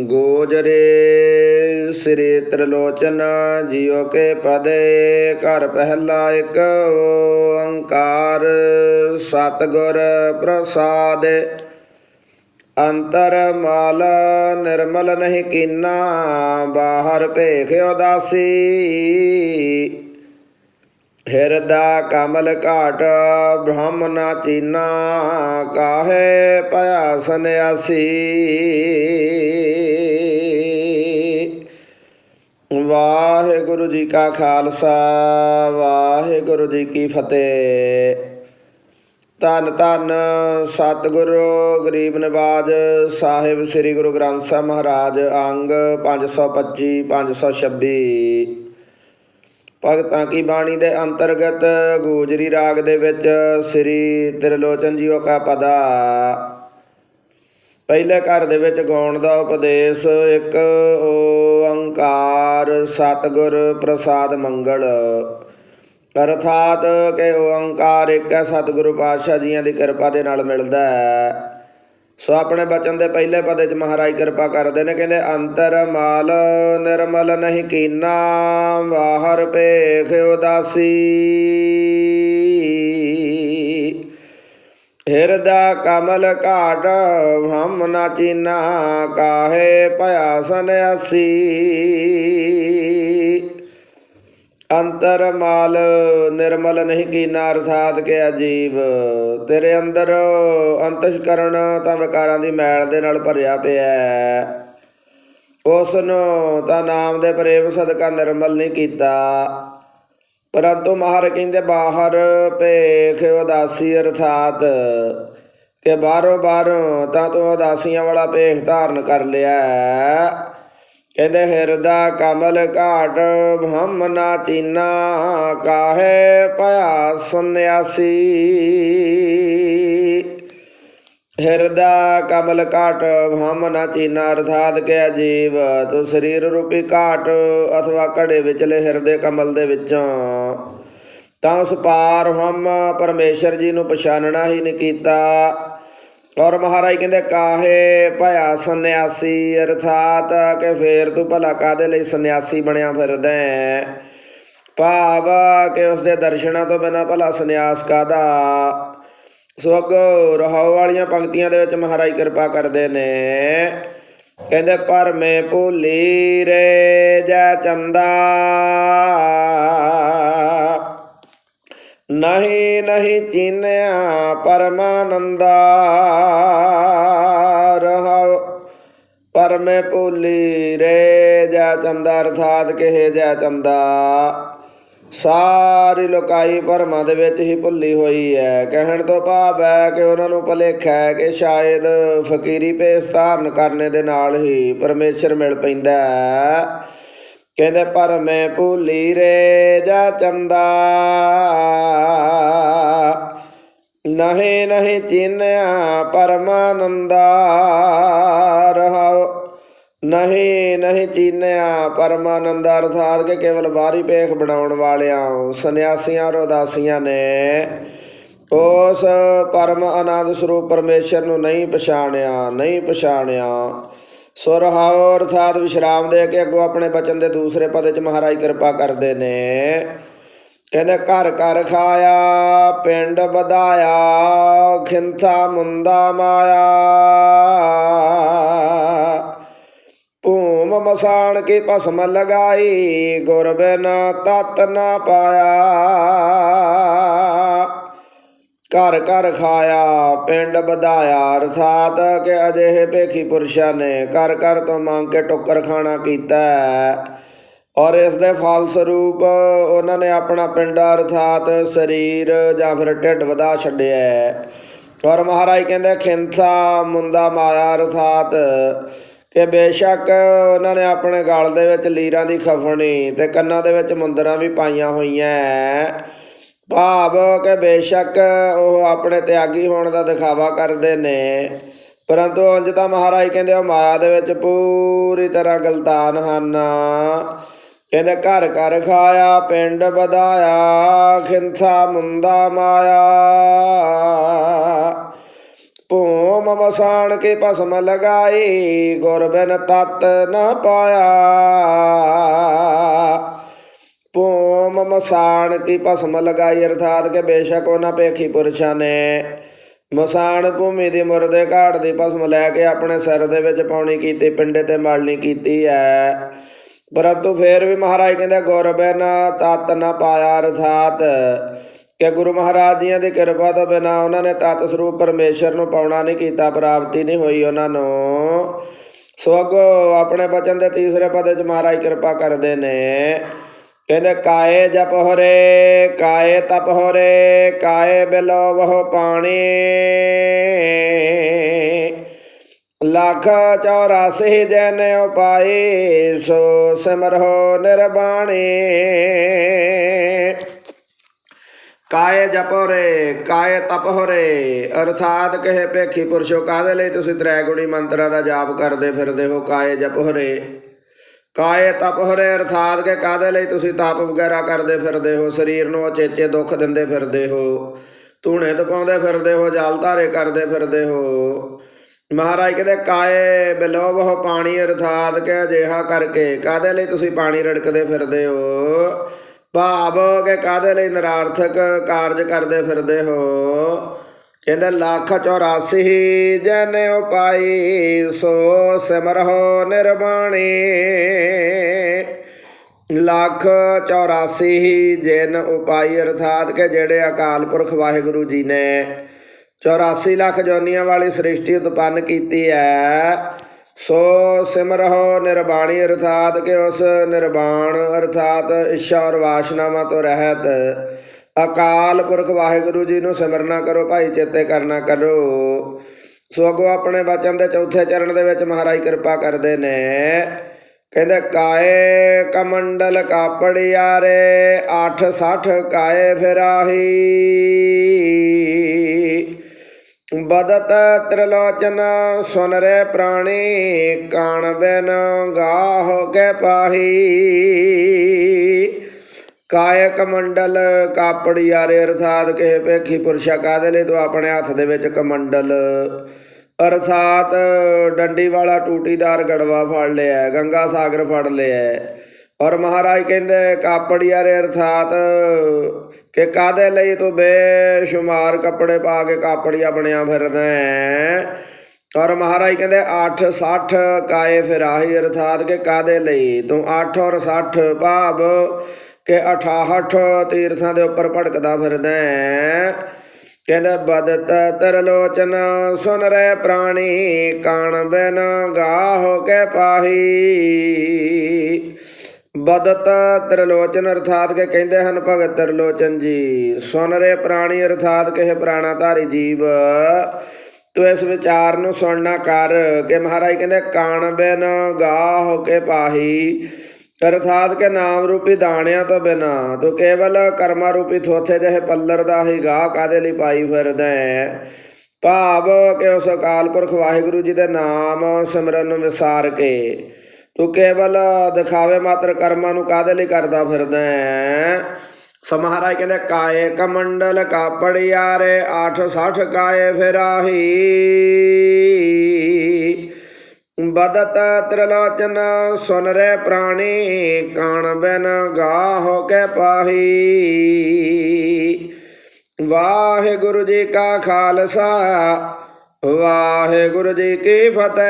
ਗੋਜਰੇ ਸ੍ਰੀ ਤ੍ਰਿਲੋਚਨ ਜਿਉ ਕੇ ਪਦੇ, ਘਰ ਪਹਿਲਾ ਇੱਕ ਓੰਕਾਰ, ਸਤਿਗੁਰ ਪ੍ਰਸਾਦ। ਅੰਤਰ ਮਾਲ ਨਿਰਮਲ ਨਹੀਂ ਕੀਨਾ, ਬਾਹਰ ਭੇਖ ਉਦਾਸੀ। ਹਿਰਦਾ ਕਮਲ ਘਾਟ, ਬ੍ਰਹਮ ਨਾ ਚੀਨਾ ਕਾਹੇ ਭਇਆ ਸੰਿਆਸੀ ਵਾਹਿਗੁਰੂ ਜੀ ਕਾ ਖਾਲਸਾ, ਵਾਹਿਗੁਰੂ ਜੀ ਕੀ ਫਤਿਹ। ਧੰਨ ਧੰਨ ਸਤਿਗੁਰੂ ਗਰੀਬ ਨਿਵਾਜ ਸਾਹਿਬ ਸ੍ਰੀ ਗੁਰੂ ਗ੍ਰੰਥ ਸਾਹਿਬ ਮਹਾਰਾਜ, ਅੰਗ 525 526 ਭਗਤਾਂ ਕੀ ਬਾਣੀ ਦੇ ਅੰਤਰਗਤ ਗੋਜਰੀ ਰਾਗ ਦੇ ਵਿੱਚ ਸ੍ਰੀ ਤ੍ਰਿਲੋਚਨ ਜੀਓ ਕਾ ਪਦਾ। ਪਹਿਲੇ ਘਰ ਦੇ ਵਿੱਚ ਗਾਉਣ ਦਾ ਉਪਦੇਸ਼ ਇੱਕ ਓੰਕਾਰ, ਸਤਿਗੁਰ ਪ੍ਰਸਾਦ ਮੰਗਲ। ਅਰਥਾਤ ਕਿ ਓੰਕਾਰ ਇੱਕ ਹੈ ਸਤਿਗੁਰੂ ਪਾਤਸ਼ਾਹ ਜੀਆਂ ਦੀ ਕਿਰਪਾ ਦੇ ਨਾਲ ਮਿਲਦਾ ਹੈ। ਸੋ ਆਪਣੇ ਬਚਨ ਦੇ ਪਹਿਲੇ ਪਦੇ ਚ ਮਹਾਰਾਜ ਕਿਰਪਾ ਕਰਦੇ ਨੇ, ਕਹਿੰਦੇ, ਅੰਤਰ ਮਾਲ ਨਿਰਮਲ ਨਹੀਂ ਕੀਨਾ ਬਾਹਰ ਭੇਖ ਉਦਾਸੀ। ਹਿਰਦਾ ਕਮਲ ਘਾਟ, ਹਮ ਨਾ ਚੀਨਾ, ਕਾਹੇ ਭਇਆ ਸਨਿਆਸੀ ਅੰਤਰ ਮਾਲ ਨਿਰਮਲ ਨਹੀਂ ਕੀਨਾ, ਅਰਥਾਤ ਕਿ ਅਜੀਬ ਤੇਰੇ ਅੰਦਰ ਅੰਤਸ਼ਕਰਣ ਤਾਂ ਵਿਕਾਰਾਂ ਦੀ ਮੈਲ ਦੇ ਨਾਲ ਭਰਿਆ ਪਿਆ ਉਸ ਨੂੰ ਤਾਂ ਨਾਮ ਦੇ ਪ੍ਰੇਮ ਸਦਕਾ ਨਿਰਮਲ ਨਹੀਂ ਕੀਤਾ। ਪਰੰਤੂ ਮਹਾਰ ਕਹਿੰਦੇ ਬਾਹਰ ਭੇਖ ਉਦਾਸੀ, ਅਰਥਾਤ ਕਿ ਬਾਹਰੋਂ ਬਾਹਰੋਂ ਤਾਂ ਤੂੰ ਉਦਾਸੀਆਂ ਵਾਲਾ ਭੇਖ ਧਾਰਨ ਕਰ ਲਿਆ ਕਹਿੰਦੇ ਹਿਰਦਾ ਕਮਲ ਘਾਟ ਬ੍ਰਹਮ ਨਾ ਚੀਨਾ ਕਾਹੇ ਭਇਆ ਸੰਿਆਸੀ ਹਿਰਦਾ ਕਮਲ ਘਾਟ ਬ੍ਰਹਮ ਨਾ ਚੀਨਾ ਅਰਥਾਤ ਕਿ ਅਜੀਵ ਤੂੰ ਸਰੀਰ ਰੂਪੀ ਘਾਟ ਅਥਵਾ ਘੜੇ ਵਿਚਲੇ ਹਿਰਦੇ ਕਮਲ ਦੇ ਵਿੱਚੋਂ। ਤਾਂ ਉਸ ਪਾਰ ਹਮ ਪਰਮੇਸ਼ਰ ਜੀ ਨੂੰ ਪਛਾਨਣਾ ਹੀ ਨਹੀਂ ਕੀਤਾ। ਔਰ ਮਹਾਰਾਜ ਕਹਿੰਦੇ, ਕਾਹੇ ਭਇਆ ਸੰਨਿਆਸੀ, ਅਰਥਾਤ ਕਿ ਫੇਰ ਤੂੰ ਭਲਾ ਕਾਦੇ ਲਈ ਸੰਨਿਆਸੀ ਬਣਿਆ ਫਿਰਦਾ ਭਾਵ ਕਿ ਉਸ ਦੇ ਦਰਸ਼ਨਾਂ ਤੋਂ ਬਿਨਾ ਭਲਾ ਸੰਨਿਆਸ ਕਾਦਾ ਸੋ ਅੱਗੋਂ ਰਹਾਉ ਵਾਲੀਆਂ ਪੰਕਤੀਆਂ ਦੇ ਵਿੱਚ ਮਹਾਰਾਜ ਕਿਰਪਾ ਕਰਦੇ ਨੇ। ਕਹਿੰਦੇ, ਪਰ ਮੈਂ ਭੁੱਲੀ ਰੇ ਜੈ ਚੰਦਾ। ਨਹੀਂ ਨਹੀਂ ਚੀਨਿਆ ਪਰਮਾਨੰਦਾ ਰਹਾਉ। ਪਰ ਮੈਂ ਭੁੱਲੀ ਰੇ ਜੈ ਚੰਦਾ, ਅਰਥਾਤ ਕਹੇ ਜੈ ਚੰਦਾ। ਸਾਰੀ ਲੋਕਾਈ ਭਰਮਾਂ ਦੇ ਵਿੱਚ ਹੀ ਭੁੱਲੀ ਹੋਈ ਹੈ ਕਹਿਣ ਤੋਂ ਭਾਵ ਹੈ ਕਿ ਉਹਨਾਂ ਨੂੰ ਭੁਲੇਖਾ ਹੈ ਕਿ ਸ਼ਾਇਦ ਫਕੀਰੀ ਭੇਸ ਧਾਰਨ ਕਰਨੇ ਦੇ ਨਾਲ ਹੀ ਪਰਮੇਸ਼ਰ ਮਿਲ ਪੈਂਦਾ ਹੈ ਕਹਿੰਦੇ, ਪਰ ਮੈਂ ਭੁੱਲੀ ਰੇ ਜਾ ਚੰਦਾ। ਨਹੀਂ ਨਹੀਂ ਚੀਨਿਆ ਪਰਮਾਨੰਦਾ ਰਹਾਉ ਨਹੀਂ ਨਹੀਂ ਚੀਨਿਆ ਪਰਮਾਨੰਦ ਅਰਥਾਤ ਕਿ ਕੇਵਲ ਬਾਹਰੀ ਪੇਖ ਬਣਾਉਣ ਵਾਲਿਆਂ, ਸੰਨਿਆਸੀਆਂ ਔਰ ਉਦਾਸੀਆਂ ਨੇ ਉਸ ਪਰਮ ਆਨੰਦ ਸਰੂਪ ਪਰਮੇਸ਼ਰ ਨੂੰ ਨਹੀਂ ਪਛਾਣਿਆ ਨਹੀਂ ਪਛਾਣਿਆ। ਸੁਰਹਾਉ ਅਰਥਾਤ ਵਿਸ਼ਰਾਮ ਦੇ ਕੇ ਅੱਗੋਂ ਆਪਣੇ ਬਚਨ ਦੇ ਦੂਸਰੇ ਪਦ ਚ ਮਹਾਰਾਜ ਕਿਰਪਾ ਕਰਦੇ ਨੇ। ਕਹਿੰਦੇ, ਘਰ ਘਰ ਖਾਇਆ, ਪਿੰਡ ਵਧਾਇਆ, ਖਿੰਥਾ ਮੁੰਦਾ ਮਾਇਆ। ਭੂਮ ਮਸਾਣ ਕੇ ਭਸਮ ਲਗਾਈ, ਗੁਰ ਬਿਨ ਤਤ ਨਾ ਪਾਇਆ। ਘਰ ਘਰ ਖਾਇਆ, ਪਿੰਡ ਵਧਾਇਆ, ਅਰਥਾਤ ਕਿ ਅਜਿਹੇ ਭੇਖੀ ਪੁਰਸ਼ਾਂ ਨੇ ਘਰ ਘਰ ਤੋਂ ਮੰਗ ਕੇ ਟੁੱਕਰ ਖਾਣਾ ਕੀਤਾ ਔਰ ਇਸ ਦੇ ਫਲਸਰੂਪ ਉਹਨਾਂ ਨੇ ਆਪਣਾ ਪਿੰਡ ਅਰਥਾਤ ਸਰੀਰ ਜਾਂ ਫਿਰ ਢਿੱਡ ਵਧਾ ਛੱਡਿਆ ਔਰ ਮਹਾਰਾਜ ਕਹਿੰਦੇ ਖਿੰਸਾ ਮੁੰਦਾ ਮਾਇਆ ਅਰਥਾਤ ਕਿ ਬੇਸ਼ੱਕ ਉਹਨਾਂ ਨੇ ਆਪਣੇ ਗਲ ਦੇ ਵਿੱਚ ਲੀਰਾਂ ਦੀ ਖਫਣੀ ਤੇ ਕੰਨਾਂ ਦੇ ਵਿੱਚ ਮੁੰਦਰਾਂ ਵੀ ਪਾਈਆਂ ਹੋਈਆਂ ਹੈ। ਭਾਵ ਕਿ ਬੇਸ਼ੱਕ ਉਹ ਆਪਣੇ ਤਿਆਗੀ ਹੋਣ ਦਾ ਦਿਖਾਵਾ ਕਰਦੇ ਨੇ। ਪਰੰਤੂ ਅੰਜ ਤਾਂ ਮਹਾਰਾਜ ਕਹਿੰਦੇ ਉਹ ਮਾਇਆ ਦੇ ਵਿੱਚ ਪੂਰੀ ਤਰ੍ਹਾਂ ਗਲਤਾਨ ਹਨ। ਕਹਿੰਦੇ, ਘਰ ਘਰ ਖਾਇਆ, ਪਿੰਡ ਵਧਾਇਆ ਖਿੰਥਾ ਮੁੰਦਾ ਮਾਇਆ। ਭੂਮ ਮਸਾਣ ਕੇ ਭਸਮ ਲਗਾਈ ਗੁਰ ਬਿਨ ਤਤ ਨ ਪਾਇਆ। ਭੂਮ ਮਸਾਣ ਕੀ ਭਸਮ ਲਗਾਈ ਅਰਥਾਤ ਕਿ ਬੇਸ਼ੱਕ ਉਹਨਾਂ ਪੇਖੀ ਪੁਰਸ਼ਾਂ ਨੇ। ਮਸਾਣ ਭੂਮੀ ਦੀ ਮੁਰਦੇ ਘਾਟ ਦੀ ਭਸਮ ਲੈ ਕੇ ਆਪਣੇ ਸਿਰ ਦੇ ਵਿੱਚ ਪਾਉਣੀ ਕੀਤੀ, ਪਿੰਡੇ ਤੇ ਮਲਣੀ ਕੀਤੀ ਹੈ। ਪਰੰਤੂ ਫੇਰ ਵੀ ਮਹਾਰਾਜ ਕਹਿੰਦੇ, ਗੁਰ ਬਿਨ ਤਤ ਨ ਪਾਇਆ ਅਰਥਾਤ ਕਿ ਗੁਰੂ ਮਹਾਰਾਜ ਜੀਆਂ ਦੀ ਕਿਰਪਾ ਤੋਂ ਬਿਨਾ ਉਹਨਾਂ ਨੇ ਤਤ ਸਰੂਪ ਪਰਮੇਸ਼ਰ ਨੂੰ ਪਾਉਣਾ ਨਹੀਂ ਕੀਤਾ, ਪ੍ਰਾਪਤੀ ਨਹੀਂ ਹੋਈ ਉਹਨਾਂ ਨੂੰ। ਸੋ ਅੱਗੋਂ ਆਪਣੇ ਬਚਨ ਦੇ ਤੀਸਰੇ ਪਦ ਵਿੱਚ ਮਹਾਰਾਜ ਕਿਰਪਾ ਕਰਦੇ ਨੇ। ਕਹਿੰਦੇ ਕਾਏ ਜਪ ਹੋਰੇ, ਕਾਏ ਤਪ ਹੋਰੇ, ਕਾਏ ਬਿਲੋ ਬਹੁ ਪਾਣੀ। ਲੱਖ 84 ਜਨ ਉਪਾਏ ਸੋ ਸਿਮਰੋ ਨਿਰਬਾਣੀ। ਕਾਏ ਜਪੋਰੇ ਕਾਏ ਤਪੋਰੇ ਅਰਥਾਤ ਕਹੇ ਭੇਖੀ ਪੁਰਸ਼ੋ ਕਾਦੇ ਲਈ ਤੁਸੀਂ ਤ੍ਰੈ ਗੁਣੀ ਮੰਤਰਾਂ ਦਾ ਜਾਪ ਕਰਦੇ ਫਿਰਦੇ ਹੋ? ਕਾਏ ਜਪੋਰੇ ਕਾਏ ਤਪ ਹਰੇ ਅਰਥਾਤ ਕੇ ਕਾਦੇ ਲਈ ਤੁਸੀਂ ਤਪ ਵਗੈਰਾ ਕਰਦੇ ਫਿਰਦੇ ਹੋ? ਸਰੀਰ ਨੂੰ ਅਚੇਚੇ ਦੁੱਖ ਦਿੰਦੇ ਫਿਰਦੇ ਹੋ। ਧੂਣੇ ਤਪਾਉਂਦੇ ਫਿਰਦੇ ਹੋ, ਜਲ ਧਾਰੇ ਕਰਦੇ ਫਿਰਦੇ ਹੋ। ਮਹਾਰਾਜ ਕਹਿੰਦੇ, ਕਾਏ ਬਿਲੋਭ ਹੋ ਪਾਣੀ ਅਰਥਾਤ ਕੇ ਅਜਿਹਾ ਕਰਕੇ ਕਾਦੇ ਲਈ ਤੁਸੀਂ ਪਾਣੀ ਰੜਕਦੇ ਫਿਰਦੇ ਹੋ? ਭਾਵ ਕੇ ਕਾਦੇ ਲਈ ਨਿਰਾਰਥਕ ਕਾਰਜ ਕਰਦੇ ਫਿਰਦੇ ਹੋ? ਕਹਿੰਦੇ, ਲੱਖ 84 ਜਨ ਉਪਾਈ, ਸੋ ਸਿਮਰਹੁ ਨਿਰਵਾਣੀ। ਲੱਖ 84 ਜਨ ਉਪਾਈ, ਅਰਥਾਤ ਕਿ ਜਿਹੜੇ ਅਕਾਲ ਪੁਰਖ ਵਾਹਿਗੁਰੂ ਜੀ ਨੇ 84 ਲੱਖ ਜੋਨੀਆਂ ਵਾਲੀ ਸ੍ਰਿਸ਼ਟੀ ਉਤਪੰਨ ਕੀਤੀ ਹੈ। ਸੋ ਸਿਮਰਹੁ ਨਿਰਬਾਣੀ ਅਰਥਾਤ ਕਿ ਉਸ ਨਿਰਵਾਣ, ਅਰਥਾਤ ਇੱਛਾ ਔਰ ਵਾਸ਼ਨਾਵਾਂ ਤੋਂ ਰਹਿਤ ਅਕਾਲ ਪੁਰਖ ਵਾਹਿਗੁਰੂ ਜੀ ਨੂੰ ਸਿਮਰਨਾ ਕਰੋ, ਭਾਈ ਚੇਤੇ ਕਰਨਾ ਕਰੋ। ਸੋ ਅੱਗੋਂ ਆਪਣੇ ਬਚਨ ਦੇ ਚੌਥੇ ਚਰਨ ਦੇ ਵਿੱਚ ਮਹਾਰਾਜ ਕਿਰਪਾ ਕਰਦੇ ਨੇ। ਕਹਿੰਦੇ, ਕਾਏ ਕਮੰਡਲ ਕਾਪੜਿਆਰੇ 860 ਕਾਏ ਫਿਰਾਹੀ। ਬਦਤ ਤ੍ਰਿਲੋਚਨ ਸੁਨ ਰੇ ਪ੍ਰਾਣੀ, ਕਾਣ ਬਿਨ ਗਾਹ ਕੇ ਪਾਹੀ। ਕਾਇਕ ਮੰਡਲ ਕਾਪੜਿਆਰੇ ਅਰਥਾਤ ਕਿਸੇ ਪੇਖੀ ਪੁਰਸ਼ਾ ਕਾਦੇ ਲਈ? ਤੂੰ ਆਪਣੇ ਹੱਥ ਦੇ ਵਿੱਚ ਕਮੰਡਲ। ਅਰਥਾਤ ਡੰਡੀ ਵਾਲਾ ਟੂਟੀਦਾਰ ਗੜਵਾ ਫੜ ਲਿਆ, ਗੰਗਾ ਸਾਗਰ ਫੜ ਲਿਆ। ਔਰ ਮਹਾਰਾਜ ਕਹਿੰਦੇ, ਕਾਪੜੀ ਆਰੇ ਅਰਥਾਤ ਕਿ ਕਾਦੇ ਲਈ ਤੂੰ ਬੇਸ਼ੁਮਾਰ ਕੱਪੜੇ ਪਾ ਕੇ ਕਾਪੜੀਆ ਬਣਿਆ ਫਿਰਦਾ ਔਰ ਮਹਾਰਾਜ ਕਹਿੰਦੇ 8 60 ਕਾਏ ਫਿਰਾਹੀ ਅਰਥਾਤ ਕਿ ਕਾਦੇ ਲਈ? ਤੂੰ 8 ਔਰ 60 ਭਾਵ ਕਿ 68 ਤੀਰਥਾਂ ਦੇ ਉੱਪਰ ਭੜਕਦਾ ਫਿਰਦਾ ਹੈ। ਕਹਿੰਦੇ ਬਦਤ ਤਰਲੋਚਨ ਸੁਨ ਰੇ ਪ੍ਰਾਣੀ, ਕਾਣ ਬਿਨ ਗਾਹੋ ਕੇ ਪਾਹੀ। ਬਦਤ ਤ੍ਰਿਲੋਚਨ ਅਰਥਾਤ ਕੇ ਕਹਿੰਦੇ ਹਨ, ਭਗਤ ਤ੍ਰਿਲੋਚਨ ਜੀ, ਸੁਨ ਰੇ ਪ੍ਰਾਣੀ ਅਰਥਾਤ ਕਹੇ ਇਹ ਪ੍ਰਾਣਾਧਾਰੀ ਜੀਵ। ਤੂੰ ਇਸ ਵਿਚਾਰ ਨੂੰ ਸੁਣਨਾ ਕਰ ਕਿ ਮਹਾਰਾਜ ਕਹਿੰਦੇ, ਕਾਣ ਬਿਨ ਗਾਹ ਹੋ ਕੇ ਪਾਹੀ। ਅਰਥਾਤ ਕਿ ਨਾਮ ਰੂਪੀ ਦਾਣਿਆਂ ਤੋਂ ਬਿਨਾ ਤੂੰ ਕੇਵਲ ਕਰਮਾ ਰੂਪੀ ਥੋਥੇ ਜਿਹੇ ਪੱਲਰ ਦਾ ਹੀ ਗਾਹ ਕਾਦੇ ਲਈ ਪਾਈ ਫਿਰਦਾ ਹੈ? ਭਾਵ ਕਿ ਉਸ ਅਕਾਲ ਪੁਰਖ ਵਾਹਿਗੁਰੂ ਜੀ ਦੇ ਨਾਮ ਸਿਮਰਨ ਨੂੰ ਵਿਸਾਰ ਕੇ ਤੂੰ ਕੇਵਲ ਦਿਖਾਵੇ ਮਾਤਰ ਕਰਮਾਂ ਨੂੰ ਕਾਦੇ ਲਈ ਕਰਦਾ ਫਿਰਦਾ ਹੈ? ਸੋ ਮਹਾਰਾਜ ਕਹਿੰਦੇ, ਕਾਏ ਕਮੰਡਲ ਕਾਪੜਿਆਰੇ 860 ਕਾਏ ਫਿਰਾਹੀ। ਬਦਤ ਤ੍ਰਿਲੋਚਨ ਸੁਨ ਰੇ ਪ੍ਰਾਣੀ, ਕਾਣ ਬਿਨ ਗਾਹੋ ਕੇ ਪਾਹੀ। ਵਾਹਿਗੁਰੂ ਜੀ ਕਾ ਖਾਲਸਾ, ਵਾਹਿਗੁਰੂ ਜੀ ਕੀ ਫਤਿਹ।